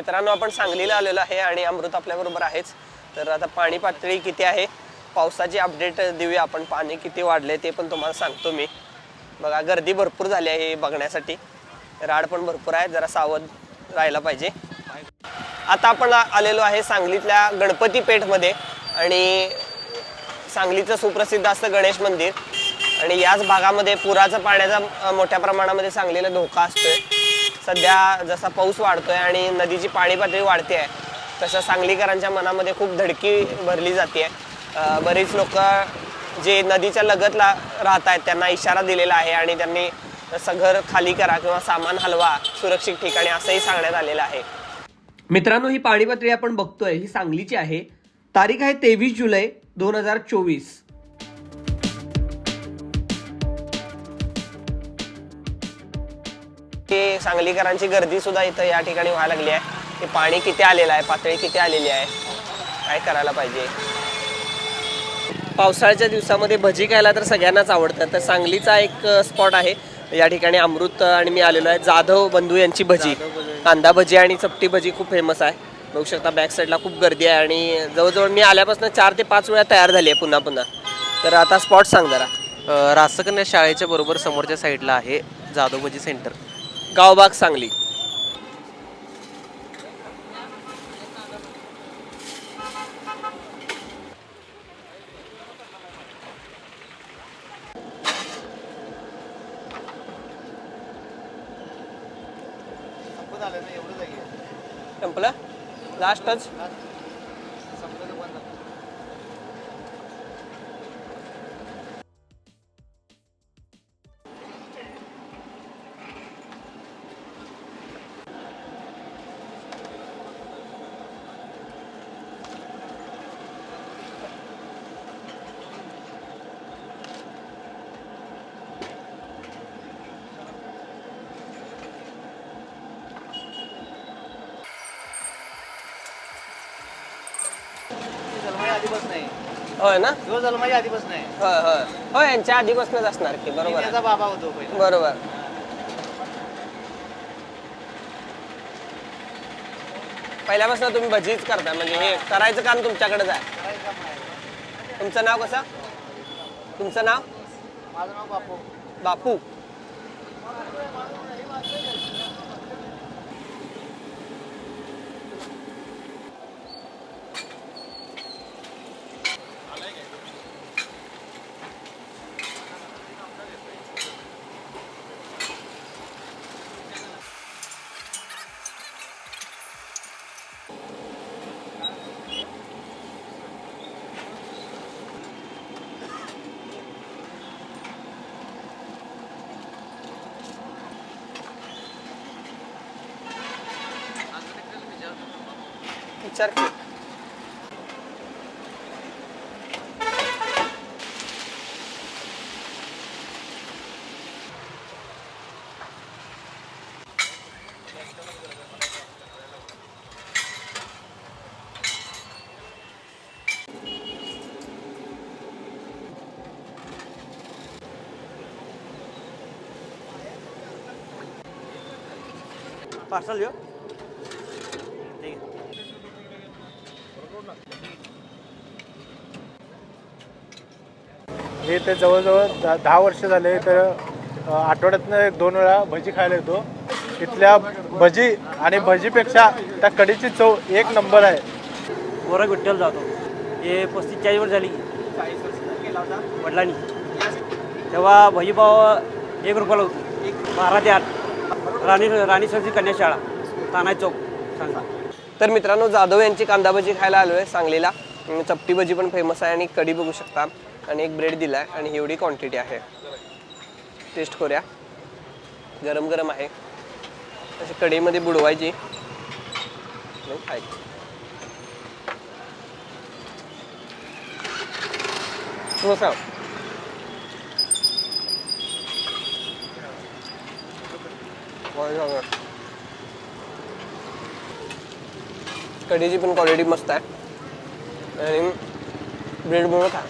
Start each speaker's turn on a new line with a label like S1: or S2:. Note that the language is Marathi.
S1: मित्रांनो आपण सांगलीला आलेलो आहे आणि अमृत आपल्याबरोबर आहेच. तर आता पाणी पातळी किती आहे? पावसाची अपडेट देऊया आपण. पाणी किती वाढले ते पण तुम्हाला सांगतो मी. बघा गर्दी भरपूर झाली आहे बघण्यासाठी. राड पण भरपूर आहे जरा सावध राहायला पाहिजे. आता आपण आलेलो आहे सांगलीतल्या गणपती पेठमध्ये आणि सांगलीचं सुप्रसिद्ध असतं गणेश मंदिर. आणि याच भागामध्ये पुराचं पाण्याचा मोठ्या प्रमाणामध्ये सांगलीला धोका असतोय. सध्या जसा पाऊस वाढतोय आणि नदीची पाणी पातळी वाढते आहे तसं सांगलीकरांच्या मनामध्ये खूप धडकी भरली जाते बरीच लोक जे नदीच्या लगतला राहत आहेत त्यांना इशारा दिलेला आहे आणि त्यांनी जसं घर खाली करा किंवा सामान हलवा सुरक्षित ठिकाणी असंही सांगण्यात आलेलं आहे. मित्रांनो ही पाणी पातळी आपण बघतोय ही सांगलीची आहे. तारीख आहे तेवीस जुलै दोन हजार चोवीस. की सांगलीकरांची गर्दी सुद्धा इथं या ठिकाणी व्हायला लागली आहे. की पाणी किती आलेलं आहे पातळी किती आलेली आहे काय करायला पाहिजे? पावसाळ्याच्या दिवसामध्ये भजी खायला तर सगळ्यांनाच आवडतं. तर सांगलीचा एक स्पॉट आहे. या ठिकाणी अमृत आणि मी आलेलो आहे. जाधव बंधू यांची भजी. कांदा भजी आणि चपटी भजी खूप फेमस आहे. बघू शकता बॅक साईडला खूप गर्दी आहे आणि जवळजवळ मी आल्यापासून चार ते पाच वेळा तयार झाली आहे पुन्हा पुन्हा. तर आता स्पॉट सांग जरा.
S2: रासकन्या शाळेच्या बरोबर समोरच्या साईडला आहे जाधवभजी सेंटर
S1: गावबाग सांगली. संपलं? लास्टच होय ना?
S3: माझ्या आधीपासून आहे.
S1: होय होय. होय यांच्या आधीपासूनच असणार की बरोबर आहे.
S3: त्याचा बाबा होतो पहिले.
S1: बरोबर. पहिल्यापासून तुम्ही भजीच करता म्हणजे हे करायचं काम तुमच्याकडेच आहे. तुमचं नाव कसं? तुमचं नाव?
S3: माझं नाव बापू.
S1: बापू. circuit.
S3: Pasal yuk.
S4: हे ते जवळजवळ द दहा वर्ष झाले तर आठवड्यातनं एक दोन वेळा भजी खायला येतो. इथल्या भजी आणि भजीपेक्षा त्या कढीची चव एक नंबर आहे.
S3: गोरख विठ्ठल जातो. हे पस्तीस चाळीस वर्ष झाली. वडिलांनी. तेव्हा भजीपाव एक रुपयाला होती. बारा ते आठ. राणी राणी सरची कन्याशाळा. तानाय चौक. सांगा.
S1: तर मित्रांनो जाधव यांची कांदा भजी खायला आलो आहे सांगलीला. चपटी भजी पण फेमस आहे आणि कढी बघू शकता. आणि एक ब्रेड दिला आहे आणि एवढी क्वांटिटी आहे. टेस्ट करूया. गरम गरम आहे. अशी कढईमध्ये बुडवायची. खायची. हो सांग होय, होय, होय. कढीची पण क्वालिटी मस्त आहे. आणि ब्रेड खा.